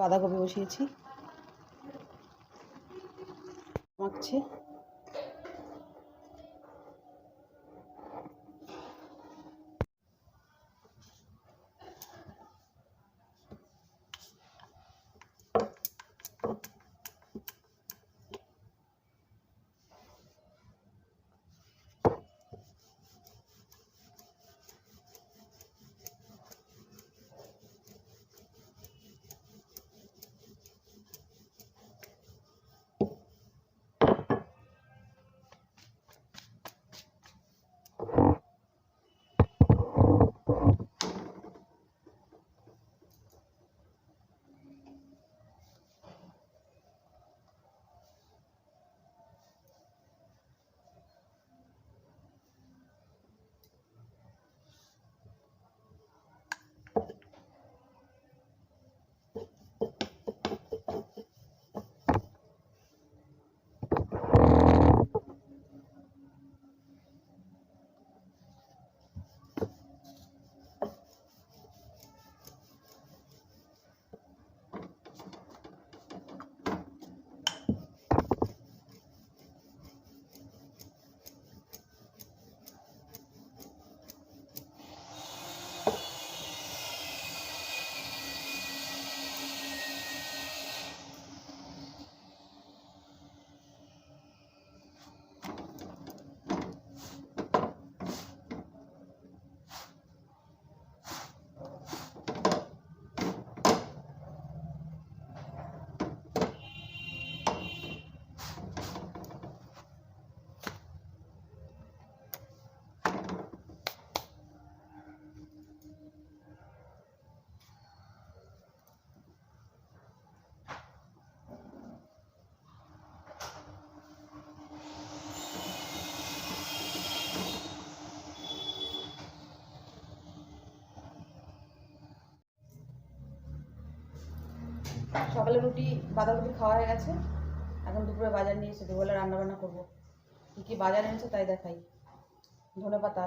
বাঁধাকপি বসিয়েছি। মাখছি। সকালে রুটি, বাঁধাকপি খাওয়া হয়ে গেছে। এখন দুপুরে বাজার নিয়ে এসে দুবেলা রান্না বান্না করব। কী কী বাজার এনেছে তাই দেখাই। ধনে পাতা।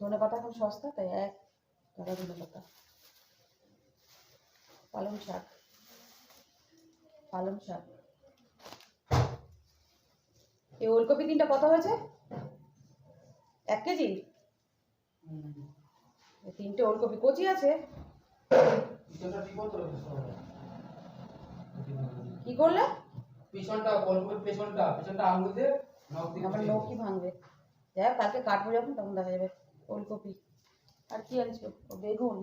ধনে পাতা এখন সস্তা, তাই এক টাকা ধনে পাতা। পালং শাক। পালং শাক। এই ওলকপি তিনটা কত হয়েছে? এক কেজি? তিনটে ওলকপি কচি আছে। কি করলে? পিছনটা কলমের পেছনটা পেছনটা আঙুল দিয়ে আমার ভাঙবে? কালকে কাটবো যখন তখন দেখা যাবে ওলকপি। আর কি আনছো? ও বেগুন।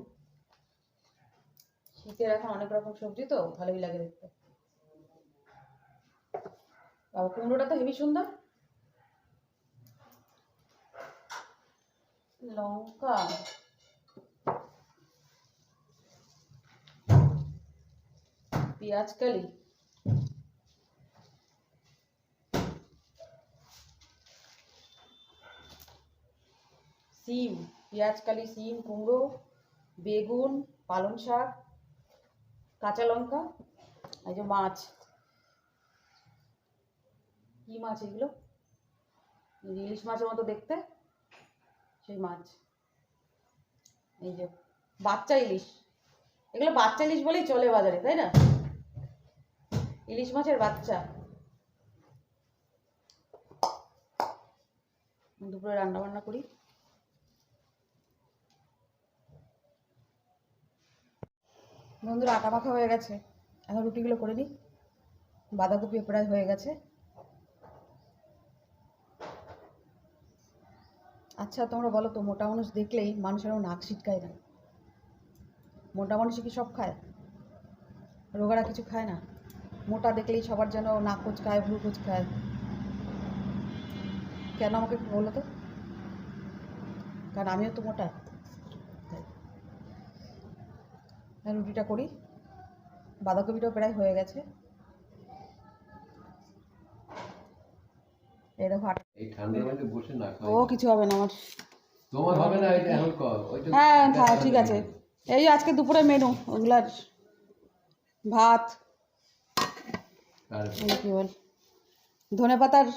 শীতের এখন অনেক রকম সবজি তো ভালোই লাগে দেখতে। বাবা কুমড়োটা তো হেবি সুন্দর। লঙ্কা। পেঁয়াজ কালি সিম, পেঁয়াজ, কালি, সিম, কুমড়ো, বেগুন, পালং শাক, কাঁচা লঙ্কা, এই যে মাছ। কি মাছ এগুলো? ইলিশ মাছের মতো দেখতে? সেই মাছ। এই যে বাচ্চা ইলিশ। এগুলো বাচ্চা ইলিশ বলেই চলে বাজারে, তাই না? ইলিশ মাছের বাচ্চা। দুপুরে রান্না বান্না করি। বন্ধুরা, আটা মাখা হয়ে গেছে। এখন রুটিগুলো করে নিই। বাঁধাকপি প্রায় হয়ে গেছে। আচ্ছা তোমরা বলো তো, মোটা মানুষ দেখলেই মানুষের নাক ছিটকায় না। মোটা মানুষ কি সব খায়? রোগারা কিছু খায় না? মোটা দেখলেই সবার যেন নাক কুচকায় ভ্রু কুচকায় কেন আমাকে একটু বলো তো? কারণ আমিও তো মোটা। রুটিটা করি। বাঁধাকপিটাও প্রায় হয়ে গেছে। এই দেখো এই ঠান্ডার মধ্যে বসে না ও কিছু হবে না আমার। তোমার হবে না এটা এখন কর। হ্যাঁ হ্যাঁ ঠিক আছে। এই আজকে দুপুরে মেনু ওগুলার। ভাত ধনে পাতার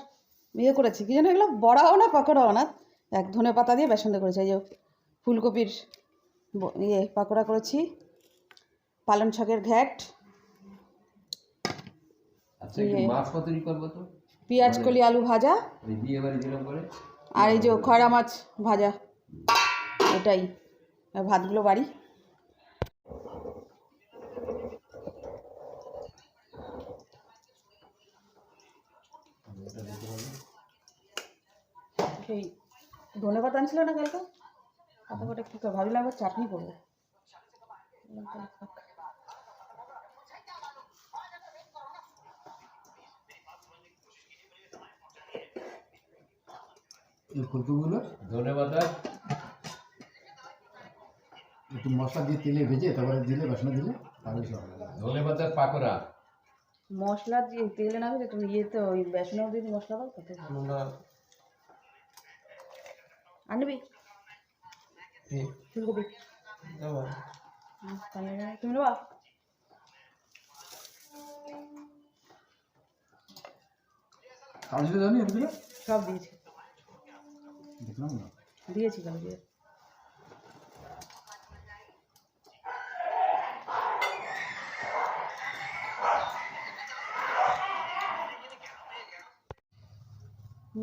ইয়ে করেছি কি যেন এগুলো? বড়াও না পাকোড়াও না? এক ধনে পাতা দিয়ে বেসন করেছি এই যে ফুলকপির ইয়ে পাকোড়া করেছি পালং শাকের ঘ্যাট। আচ্ছা ইয়ে। পেঁয়াজ কলি আলু ভাজা। আর এই যে খয়রা মাছ ভাজা এটাই। ভাতগুলো বাড়ি। সেই ধনে পাতা আনছিল না কালকে পাতা কটা কী করে ভাবলাম আবার চাটনি করব বললাম তাহলে থাক। এই ফুলকপিগুলো ধনে পাতা একটু মশলা দিয়ে তেলে ভেজে তারপরে দিলে বাসনা দিলে তাহলে সব হবে। ধনে পাতার পাকোড়া মশলা দিয়ে তেলে না হলে তুমি ইয়েতে ওই বেসনের দিয়ে মশলা দাও ভালো। আনবি ফুলকপি তুমি নেবা? সব দিয়েছি। দিয়েছি কালো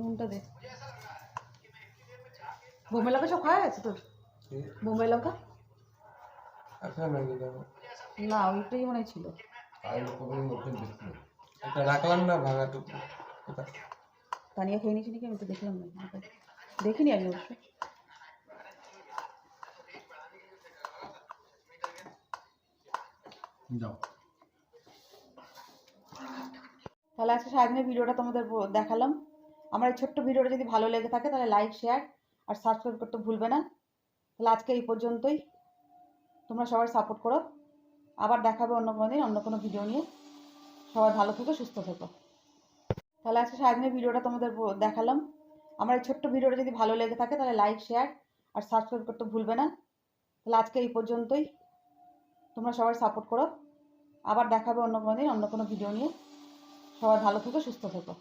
নুনটা দে। বোম্বে লঙ্কা সব খাওয়া তোর? বোম্বে লঙ্কা? না ওইটাই মনে ছিল। রাখলাম না তানিয়া খেয়ে নিয়েছি নাকি? আমি তো দেখলাম না। দেখিনি আমি অবশ্য। তাহলে আজকে সারাদিনের ভিডিওটা তোমাদের দেখালাম। আমার এই ছোট্ট ভিডিওটা যদি ভালো লেগে থাকে, তাহলে লাইক শেয়ার আর সাবস্ক্রাইব করতে ভুলবে না। তাহলে আজকে এই পর্যন্তই। তোমরা সবাই সাপোর্ট করো। আবার দেখাবে অন্য কোনো দিন, অন্য কোনো ভিডিও নিয়ে। সবাই ভালো থেকো, সুস্থ থেকো। তাহলে আজকে সারাদিনের ভিডিওটা তোমাদের দেখালাম। আমার এই ছোট্ট ভিডিওটা যদি ভালো লেগে থাকে, তাহলে লাইক শেয়ার আর সাবস্ক্রাইব করতে ভুলবে না। তাহলে আজকে এই পর্যন্তই। তোমরা সবাই সাপোর্ট করো। আবার দেখাবে অন্য কোনো দিন, অন্য কোনো ভিডিও নিয়ে। সবাই ভালো থেকো, সুস্থ থেকো।